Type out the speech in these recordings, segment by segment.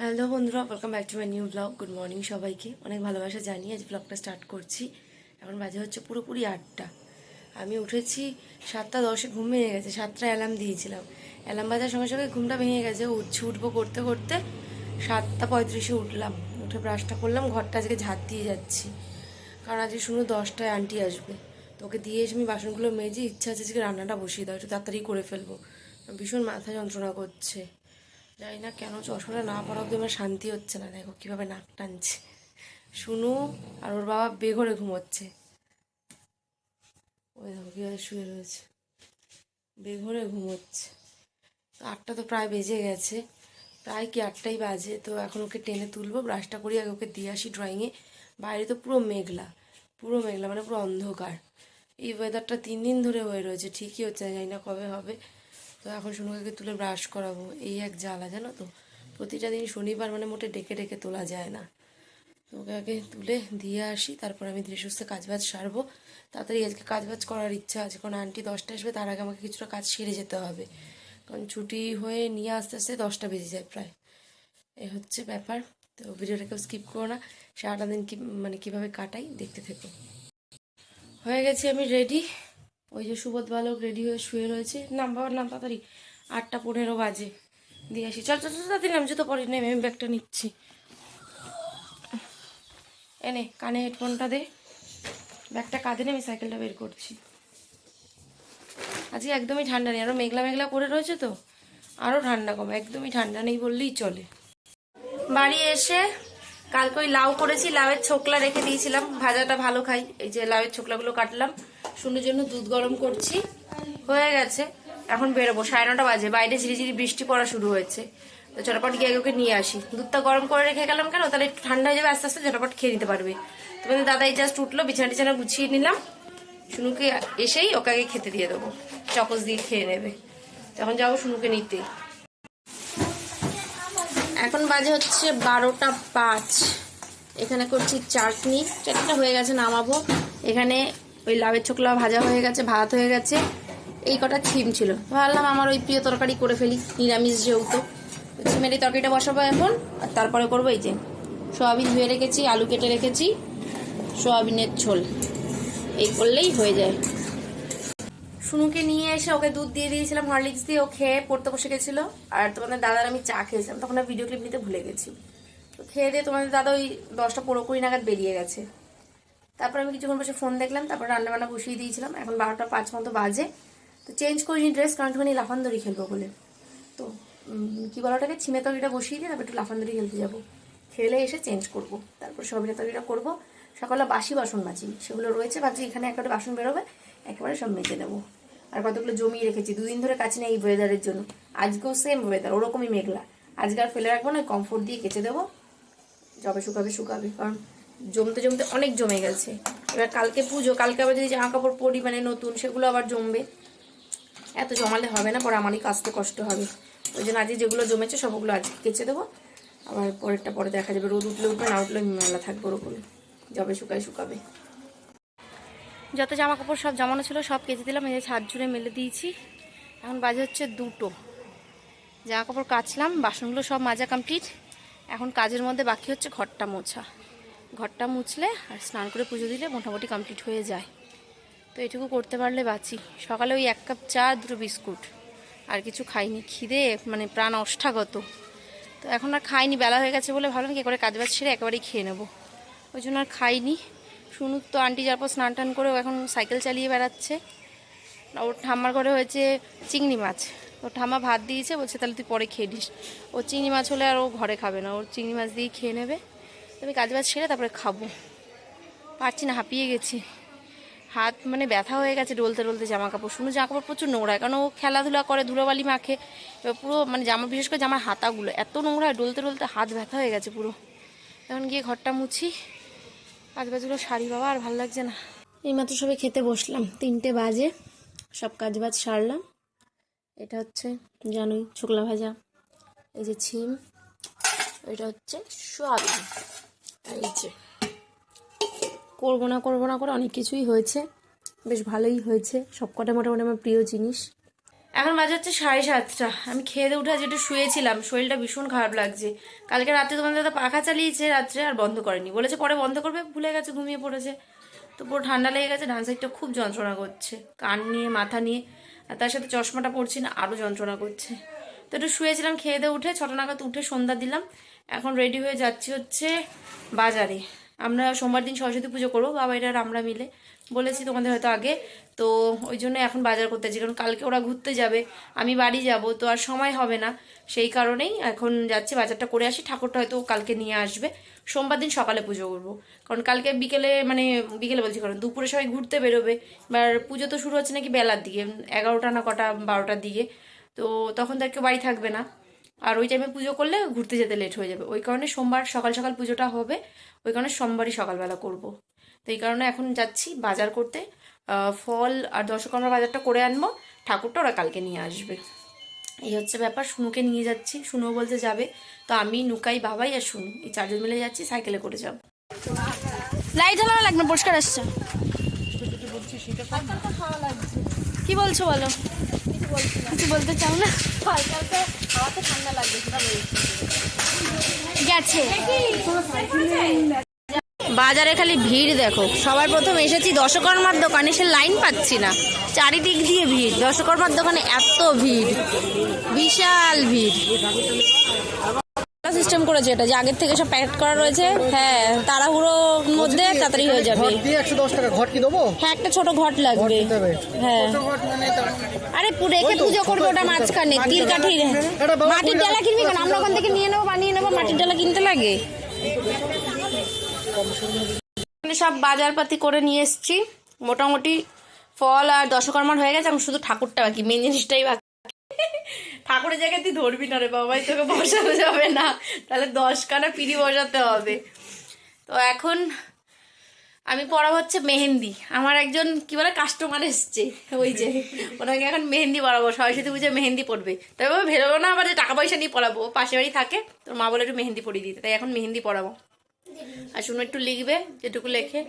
Hello বন্ধুরা welcome back to my new blog good morning সবাইকে। অনেক ভালোবাসা জানিয়ে আজ ব্লগটা স্টার্ট করছি। এখন বাজে হচ্ছে পুরোপুরি আটটা। আমি উঠেছি সাতটা দশে, ঘুম ভেঙে গেছে, সাতটা অ্যালার্ম দিয়েছিলাম। অ্যালার্ম বাজার সঙ্গে সঙ্গে ঘুমটা ভেঙে গেছে। উঠছি, উঠবো করতে করতে সাতটা পঁয়ত্রিশে উঠলাম। উঠে ব্রাশটা করলাম, ঘরটা আজকে ঝাঁট দিয়ে যাচ্ছি। কারণ আজকে শুনো দশটায় আন্টি আসবে। তো ওকে দিয়ে এসে আমি বাসনগুলো মেজে, ইচ্ছা আছে আজকে রান্নাটা বসিয়ে দাও একটু তাড়াতাড়ি করে ফেলব। ভীষণ মাথা যন্ত্রণা করছে। জানি না কেন চশমাটা না পড়া অব্দি আমার শান্তি হচ্ছে না। দেখো কীভাবে নাক টানছে। শুনু আর ওর বাবা বেঘরে ঘুমোচ্ছে। ওই দেখো কীভাবে শুয়ে রয়েছে। বেঘরে ঘুমোচ্ছে। তো আটটা তো প্রায় বেজে গেছে। প্রায় কি আটটাই বাজে? তো এখন ওকে টেনে তুলবো ব্রাশটা করি আগে ওকে দিয়ে আসি ড্রয়িংয়ে বাইরে তো পুরো মেঘলা পুরো মেঘলা মানে পুরো অন্ধকার। এই ওয়েদারটা তিন দিন ধরে হয়ে রয়েছে, ঠিকই হচ্ছে জানি না কবে হবে। তো এখন সোনুকে তুলে ব্রাশ করাবো। এই এক জ্বালা, জানো তো? প্রতিটা দিন শনিবার মানে মোটে ডেকে ডেকে তোলা যায় না। তো ওকে আগে তুলে দিয়ে আসি, তারপর আমি ধীরে সুস্থে কাজবাজ সারবো। তাড়াতাড়ি আজকে কাজবাজ করার ইচ্ছা আছে, কারণ আন্টি দশটা আসবে, তার আগে আমাকে কিছুটা কাজ সেরে যেতে হবে। কারণ ছুটি হয়ে নিয়ে আসতে আসতে দশটা বেজে যায় প্রায়। এই হচ্ছে ব্যাপার। তো ভিডিওটাকেও স্কিপ করো না। সারাটা দিন কি মানে কীভাবে কাটাই, দেখতে থেকো। হয়ে গেছি, আমি রেডি ওই যে সুবোধ বালক রেডি হয়ে শুয়ে রয়েছে। নাম বাবার নাম তাড়াতাড়ি। আটটা পনেরো বাজে। দিয়ে আসি। চল চল চল, তাড়াতাড়ি নাম, জুতো পরে নেমে আমি ব্যাগটা নিচ্ছি। এনে কানে হেডফোনটা দে। ব্যাগটা কাঁধে নিয়ে আমি সাইকেলটা বের করছি। আজকে একদমই ঠান্ডা নেই। আরও মেঘলা মেঘলা করে রয়েছে তো? আরও ঠান্ডা কম। একদমই ঠান্ডা নেই বললেই চলে। বাড়ি এসে কালকে ওই লাউ করেছি, লাউয়ের ছোকলা রেখে দিয়েছিলাম। ভাজাটা ভালো খাই। এই যে লাউয়ের ছোকলাগুলো কাটলাম। শুনুর জন্য দুধ গরম করছি। হয়ে গেছে। এখন বেরোবো। সাড়ে নটা বাজে। বাইরে ঝিরিঝিরি বৃষ্টি পড়া শুরু হয়েছে। তো চটাপট গিয়ে ওকে নিয়ে আসি। দুধটা গরম করে রেখে গেলাম কেন? তাহলে একটু ঠান্ডা হয়ে যাবে, আস্তে আস্তে চটাপট খেয়ে নিতে পারবে। তোমাদের দাদাই জাস্ট উঠল, বিছানা টিছানা গুছিয়ে নিলাম। শুনুকে এসেই ওকে আগে খেতে দিয়ে দেবো। চকস দিয়ে খেয়ে নেবে। তখন যাব শুনুকে নিতে। এখন বাজে হচ্ছে বারোটা পাঁচ। এখানে করছি চাটনি। চাটনিটা হয়ে গেছে, নামাবো। এখানে ওই লাভের ছোকলা ভাজা হয়ে গেছে, ভাত হয়ে গেছে। এই কটা ছিম ছিল। ভাবলাম আমার ওই প্রিয় তরকারি করে ফেলি, নিরামিষ যেহেতু। ছিমের এই তরকারিটা বসাবো এখন, আর তারপরে করব এই যে সোয়াবিন ধুয়ে রেখেছি, আলু কেটে রেখেছি, সোয়াবিনের ঝোল। এই করলেই হয়ে যায়। শুনুকে নিয়ে এসে ওকে দুধ দিয়ে দিয়েছিলাম, হরলিক্স দিয়ে, ও খেয়ে পড়তে বসে গেছিল। আর তোমাদের দাদার আমি চা খেয়েছিলাম, তখন ভিডিও ক্লিপ নিতে ভুলে গেছি। তো খেয়ে দিয়ে তোমাদের দাদা ওই দশটা পনেরো কুড়ি নাগাদ বেরিয়ে গেছে। তারপর আমি কিছুক্ষণ বসে ফোন দেখলাম, তারপর রান্নাবান্না বসিয়ে দিয়েছিলাম। এখন বারোটা পাঁচ মতো বাজে। তো চেঞ্জ করিনি ড্রেস কারণ একটুখানি লাফান্দরি খেলব বলে। তো কি বলো ওটাকে? ছিমে তরিটা বসিয়ে দিয়ে তারপর একটু লাফান্দরি খেলতে যাব। খেলে এসে চেঞ্জ করব। তারপর সবিনা তরিটা করব। সকালে বাসি বাসন মাজি। সেগুলো রয়েছে, ভাবছি এখানে একেবারে বাসন বেরোবে, একেবারে সব মেজে নেব। আর কতগুলো জমিয়ে রেখেছি, দুদিন ধরে কাছে নেই এই ওয়েদারের জন্য। আজকেও সেম ওয়েদার ওরকমই মেঘলা। আজকে আর ফেলে রাখব না কমফোর্ট দিয়ে কেচে দেবো। যবে শুকাবে শুকাবে, কারণ জমতে জমতে অনেক জমে গেছে। এবার কালকে পুজো, কালকে আবার যদি জামা কাপড় পরি মানে নতুন, সেগুলো আবার জমবে। এত জমালে হবে না, পরে আমারই কাচতে কষ্ট হবে। ওই জন্য আজকে যেগুলো জমেছে, সবগুলো আজকে কেচে দেবো। আবার পরেরটা পরে দেখা যাবে। রোদ উঠলে উঠবে, না উঠলে মেলা থাকবে ওরকমই যবে শুকায় শুকাবে। যত জামা কাপড় সব জমানো ছিল, সব কেচে দিলাম। এই যে ছাদ জুড়ে মেলে দিয়েছি। এখন বাজে হচ্ছে দুটো। জামা কাপড় কাচলাম, বাসনগুলো সব মাজা কমপ্লিট এখন কাজের মধ্যে বাকি হচ্ছে ঘরটা মোছা। ঘরটা মুছলে আর স্নান করে পুজো দিলে মোটামুটি কমপ্লিট হয়ে যায়। তো এটুকু করতে পারলে বাঁচি। সকালে ওই এক কাপ চা, দুটো বিস্কুট। আর কিছু খাইনি। খিদে মানে প্রাণ অষ্টাগত। তো এখন আর খাইনি। বেলা হয়ে গেছে বলে ভাবলাম কি করে কাজ বাজ সেরে একেবারেই খেয়ে নেব। ওই জন্য আর খাইনি। শুনু তো আন্টি যার পর স্নান টান করে এখন সাইকেল চালিয়ে বেড়াচ্ছে। ওর ঠাম্মার ঘরে হয়েছে চিংড়ি মাছ। ওর ঠাম্মা ভাত দিয়েছে, বলছে তাহলে তুই পরে খেয়ে নিস। ও চিংড়ি মাছ হলে আর ও ঘরে খাবে না। ওর চিংড়ি মাছ দিয়েই খেয়ে নেবে। আমি কাজ বাজ সেরে তারপরে খাব। পারছি না, হাঁপিয়ে গেছি। হাত মানে ব্যথা হয়ে গেছে ডলতে ডলতে জামা কাপড় শুনো জামা কাপড় প্রচুর নোংরা কারণ ও খেলাধুলা করে, ধুলোবালি মাখে। এবার পুরো মানে জামা, বিশেষ করে জামার হাতাগুলো এত নোংরা ডলতে ডলতে হাত ব্যথা হয়ে গেছে পুরো। এখন গিয়ে ঘরটা মুছি। কাজ বাজগুলো শাড়ি বাবা, আর ভালো লাগছে না। এইমাত্র সবাই খেতে বসলাম, তিনটে বাজে। সব কাজ বাজ সারলাম। এটা হচ্ছে জানোই ছোকলা ভাজা। এই যে ছিম, এটা হচ্ছে সোয়াবিন। করব না করব না করে অনেক কিছুই হয়েছে। বেশ ভালোই হয়েছে। সবকটা মোটামুটি আমার প্রিয় জিনিস। এখন বাজে হচ্ছে সাড়ে সাতটা। আমি খেয়ে উঠে আজ একটু শুয়েছিলাম। শরীরটা ভীষণ খারাপ লাগছে। কালকে রাতে তোমাদের দাদা পাখা চালিয়েছে, রাত্রে আর বন্ধ করেনি। বলেছে পরে বন্ধ করবে, ভুলে গেছে, ঘুমিয়ে পড়েছে। তো পুরো ঠান্ডা লেগে গেছে, ডান সাইডটা খুব যন্ত্রণা করছে। কান নিয়ে, মাথা নিয়ে, আর তার সাথে চশমাটা পড়ছি না আরও যন্ত্রণা করছে। তো একটু শুয়েছিলাম, খেয়ে দিয়ে উঠে, ছটা নাগাদ উঠে সন্ধ্যা দিলাম। এখন রেডি হয়ে যাচ্ছি হচ্ছে বাজারে। আমরা সোমবার দিন সরস্বতী পুজো করব, বাবা এটা আর আমরা মিলে। বলেছি তোমাদের হয়তো আগে। তো ওই জন্য এখন বাজার করতে যাচ্ছি, কারণ কালকে ওরা ঘুরতে যাবে, আমি বাড়ি যাব, তো আর সময় হবে না। সেই কারণেই এখন যাচ্ছি, বাজারটা করে আসি, ঠাকুরটা হয়তো কালকে নিয়ে আসবে। সোমবার দিন সকালে পুজো করব। কারণ কালকে বিকেলে মানে বিকেলে বলছি, কারণ দুপুরে সবাই ঘুরতে বেরোবে। এবার পুজো তো শুরু হচ্ছে নাকি বেলার দিকে, এগারোটা না কটা, বারোটার দিকে। তো তখন তো আর কেউ বাড়ি থাকবে না। আর ওই টাইমে পুজো করলে ঘুরতে যেতে লেট হয়ে যাবে। ওই কারণে সোমবার সকাল সকাল পুজোটা হবে ওই কারণে সোমবারই সকালবেলা করব। তো এই কারণে এখন যাচ্ছি বাজার করতে। ফল আর দশকর্মা বাজারটা করে আনব ঠাকুরটা ওরা কালকে নিয়ে আসবে। এই হচ্ছে ব্যাপার শুনুকে নিয়ে যাচ্ছি। শুনুও বলতে যাবে। তো আমি নুকাই বাবাই আর শুনু এই চারজন মিলে যাচ্ছি সাইকেলে করে যাব। লাইট আলাদা লাগবে পরিষ্কার আসছে। কি বলছো বলো? বাজারে খালি ভিড় দেখো। সবার প্রথম এসেছি দশকর্মার দোকানে, সে লাইন পাচ্ছি না। চারিদিক দিয়ে ভিড়। দশকর্মার দোকানে এত ভিড়। বিশাল ভিড়। সিস্টেম করেছে এটা যে আগের থেকে সব প্যাকেট করা রয়েছে হ্যাঁ তাড়াহুড়োর মধ্যে তাড়াতাড়ি হয়ে যাবে। হ্যাঁ একটা ছোট ঘট লাগবে। হ্যাঁ। মানে আরে রেখে পুজো করব ওটা মাঝখানে তীর কাঠির। এটা মাটির ডালা কিনবি কেন? আমরা ওখান থেকে নিয়ে নেব বানিয়ে নেব মাটির ডালা কিনতে লাগে? সব বাজারপাতি করে নিয়ে এসেছি। মোটামুটি ফল আর দশকর্মার হয়ে গেছে এখন শুধু ঠাকুরটা বাকি মেন জিনিসটাই বাকি। ঠাকুরের জায়গায় তুই ধরবি না রে বাবাই তোকে বসানো যাবে না। তাহলে দশখানা পিড়ি বসাতে হবে। তো এখন আমি পড়াবো হচ্ছে মেহেন্দি। আমার একজন, কি বলে কাস্টমার এসছে। ওই যে, ওনাকে এখন মেহেন্দি পড়াবো, সরস্বতী পুজোয় মেহেন্দি পড়বে। তবে ও ভেবেবো না আবার টাকা পয়সা নিয়ে পড়াবো পাশে বাড়ি থাকে, তোর মা বলে একটু মেহেন্দি পড়িয়ে দিতে, তাই এখন মেহেন্দি পড়াবো। আর শুনো, একটু লিখবে, যেটুকু লেখে।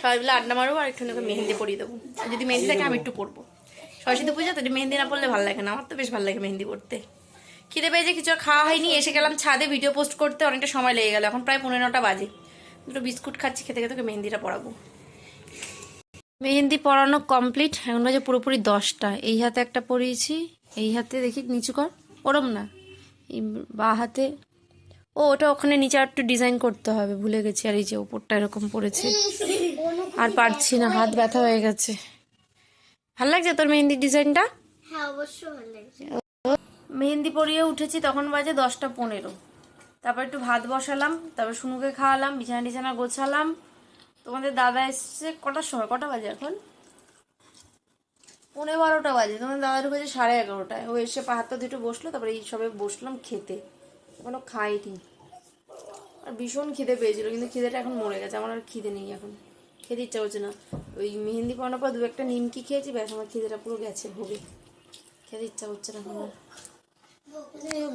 সবাই মিলে আড্ডা মারবো, আর একটু মেহেন্দি পড়িয়ে দেবো। যদি মেহেন্দি থাকে, আমি একটু পড়ব। সরস্বতী পুজো তো মেহেন্দি না পড়লে ভালো লাগে না। আমার তো বেশ ভালো লাগে মেহেন্দি পড়তে। খিদে পেয়েছে, কিছু আর খাওয়া হয়নি, এসে গেলাম ছাদে ভিডিও পোস্ট করতে, অনেকটা সময় লেগে গেল। এখন প্রায় পনেরো নটা বাজে। দুটো বিস্কুট খাচ্ছি, খেতে খেতে ওকে মেহেন্দিটা পড়াবো। মেহেন্দি পরানো কমপ্লিট, এখন বাজে পুরোপুরি দশটা। এই হাতে একটা পরিয়েছি, এই হাতে দেখি, নিচু কর। ওরম না, এই বা হাতে। ও, ওটা ওখানে নিচে আর একটু ডিজাইন করতে হবে, ভুলে গেছি। আর এই যে ওপরটা এরকম পড়েছে। আর পারছি না, হাত ব্যথা হয়ে গেছে। ভালো লাগছে তোর মেহেন্দির ডিজাইনটা? হ্যাঁ অবশ্যই ভালো লাগছে। মেহেন্দি পরিয়ে উঠেছি তখন বাজে দশটা পনেরো। তারপর একটু ভাত বসালাম তারপর শুনুকে খাওয়ালাম বিছানা টিছানা গোছালাম। তোমাদের দাদা এসছে কটার সময়? কটা বাজে এখন? পনেরো বারোটা বাজে। তোমাদের দাদা ঢুকেছে সাড়ে এগারোটায়। ও এসে হাতটা দুটো বসল তারপরে এই সবে বসলাম খেতে। এখনও খাইনি। আর ভীষণ খিদে পেয়েছিল কিন্তু খিদেটা এখন মরে গেছে। আমার আর খিদে নেই এখন। খেতে ইচ্ছা করছে না। ওই মেহেন্দি পরানোর পর দু একটা নিমকি খেয়েছি ব্যাস আমার খিদেটা পুরো গেছে ভোগে। খেতে ইচ্ছা করছে না হোক,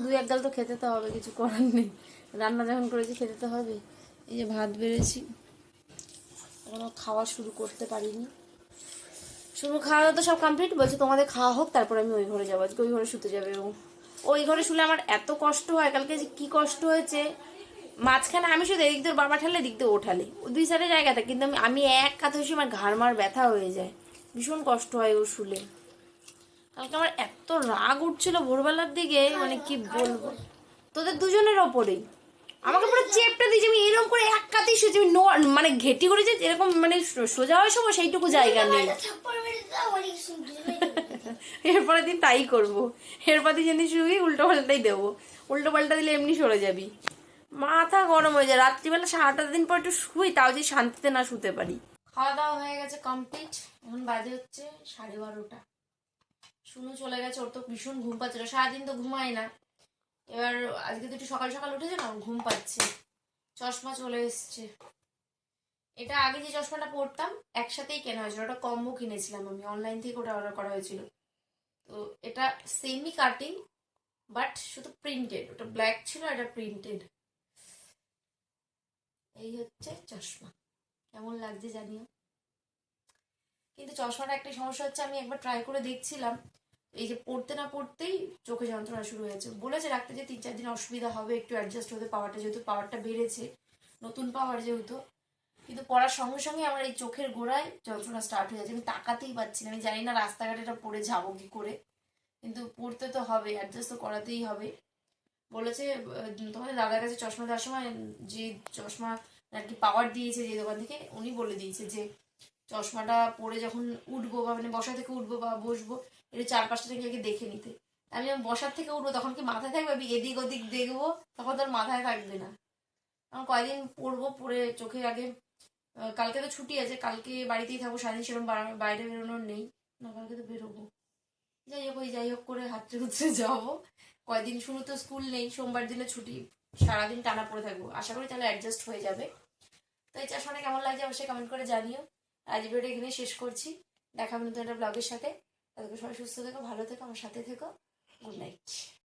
দুই এক গাল তো খেতে তো হবে কিছু করার নেই। রান্না যখন করেছি খেতে তো হবে। এই যে ভাত বেড়েছি। এখনও খাওয়া শুরু করতে পারিনি। শুরু খাওয়া দাওয়া তো সব কমপ্লিট বলছে তোমাদের খাওয়া হোক তারপর আমি ওই ঘরে যাব। আজকে ওই ঘরে শুতে যাবে ও। ওই ঘরে শুলে আমার এত কষ্ট হয় কালকে যে কী কষ্ট হয়েছে। মাঝখানে আমি শুধু এদিক ওর বাবা ঠালে এদিক দিয়ে ওঠালে দুই সাইডে জায়গাতে কিন্তু আমি এক কাতে বসে আমার ঘাড় মার ব্যথা হয়ে যায়। ভীষণ কষ্ট হয় ও শুলে। কালকে আমার এত রাগ উঠছিল ভোরবেলার দিকে মানে কি বলব? তোদের দুজনের ওপরেই। আমাকে পুরো চেপটা দিয়েছে, আমি এরকম করে এক কাতেই শুয়েছি, আমি নো মানে ঘেটি করে যে এরকম মানে সোজা হওয়ার সময় সেইটুকু জায়গা নেই। এরপরের দিন তাই করব। এরপর দিন যদি শুবি উল্টো পাল্টাই দেবো। উল্টো পাল্টা দিলে এমনি সরে যাবি। মাথা গরম হয়ে যায়। রাত্রিবেলা সারাটা দিন পর একটু শুই, তাও যে শান্তিতে না শুতে পারি। খাওয়া দাওয়া হয়ে গেছে কমপ্লিট এখন বাজে হচ্ছে সাড়ে বারোটা। শুনু চলে গেছে, ওর তো ভীষণ ঘুম পাচ্ছিল সারাদিন তো ঘুমায় না। এবার আজকে তো একটু সকাল সকাল উঠেছে না ঘুম পাচ্ছে। চশমা চলে এসছে। এটা আগে যে চশমাটা পরতাম, একসাথেই কেনা হয়েছিল। ওটা কম্বো কিনেছিলাম আমি। অনলাইন থেকে ওটা অর্ডার করা হয়েছিল। তো এটা সেমি কাটিং বাট শুধু প্রিন্টেড ওটা ব্ল্যাক ছিল এটা প্রিন্টেড এই হচ্ছে চশমা। কেমন লাগছে জানিও? কিন্তু চশমাটা একটা সমস্যা হচ্ছে, আমি একবার ট্রাই করে দেখছিলাম, এই যে পড়তে না পড়তেই চোখে যন্ত্রণা শুরু হয়েছে বলেছে রাখতে যে তিন চার দিন অসুবিধা হবে, একটু অ্যাডজাস্ট হতে পাওয়ারটা, যেহেতু পাওয়ারটা বেড়েছে, নতুন পাওয়ার যেহেতু। কিন্তু পড়ার সঙ্গে সঙ্গে আমার এই চোখের গোড়ায় যন্ত্রণা স্টার্ট হয়ে যাচ্ছে। আমি তাকাতেই পাচ্ছি না। আমি জানি না রাস্তাঘাটে এটা পড়ে যাব কি করে। কিন্তু পড়তে তো হবে অ্যাডজাস্ট তো করাতেই হবে। বলেছে তোমাদের দাদার কাছে চশমা দেওয়ার সময় যে চশমা আর কি পাওয়ার দিয়েছে যে দোকান থেকে, উনি বলে দিয়েছে যে চশমাটা পরে যখন উঠবো বা মানে বসা থেকে উঠবো বা বসবো একটু চার পাঁচটা থেকে আগে দেখে নিতে। আমি যখন বসার থেকে উঠবো তখন কি মাথায় থাকবে? আমি এদিক ওদিক দেখব, তখন তোর মাথায় থাকবে না। আমি কয়দিন পড়ব পরে চোখে আগে কালকে তো ছুটি আছে, কালকে বাড়িতেই থাকব, সারাদিন সেরকম বাইরে বেরোনোর নেই। না, কালকে তো বেরোবো। যাই হোক, ওই যাই হোক করে হাতড়ে হুতড়ে যাব। কয়দিন শুরু তো স্কুল নেই, সোমবার দিনে ছুটি, সারাদিন টানা পড়ে থাকব। আশা করি তাহলে অ্যাডজাস্ট হয়ে যাবে। তো এই চাষ অনেক কেমন লাগছে অবশ্যই কমেন্ট করে জানিও। আজ ভিডিওটা এখানে শেষ করছি। দেখা হবে নতুন একটা ব্লগের সাথে। তাদেরকে সবাই সুস্থ থেকো, ভালো থেকো, আমার সাথে থেকো। Good night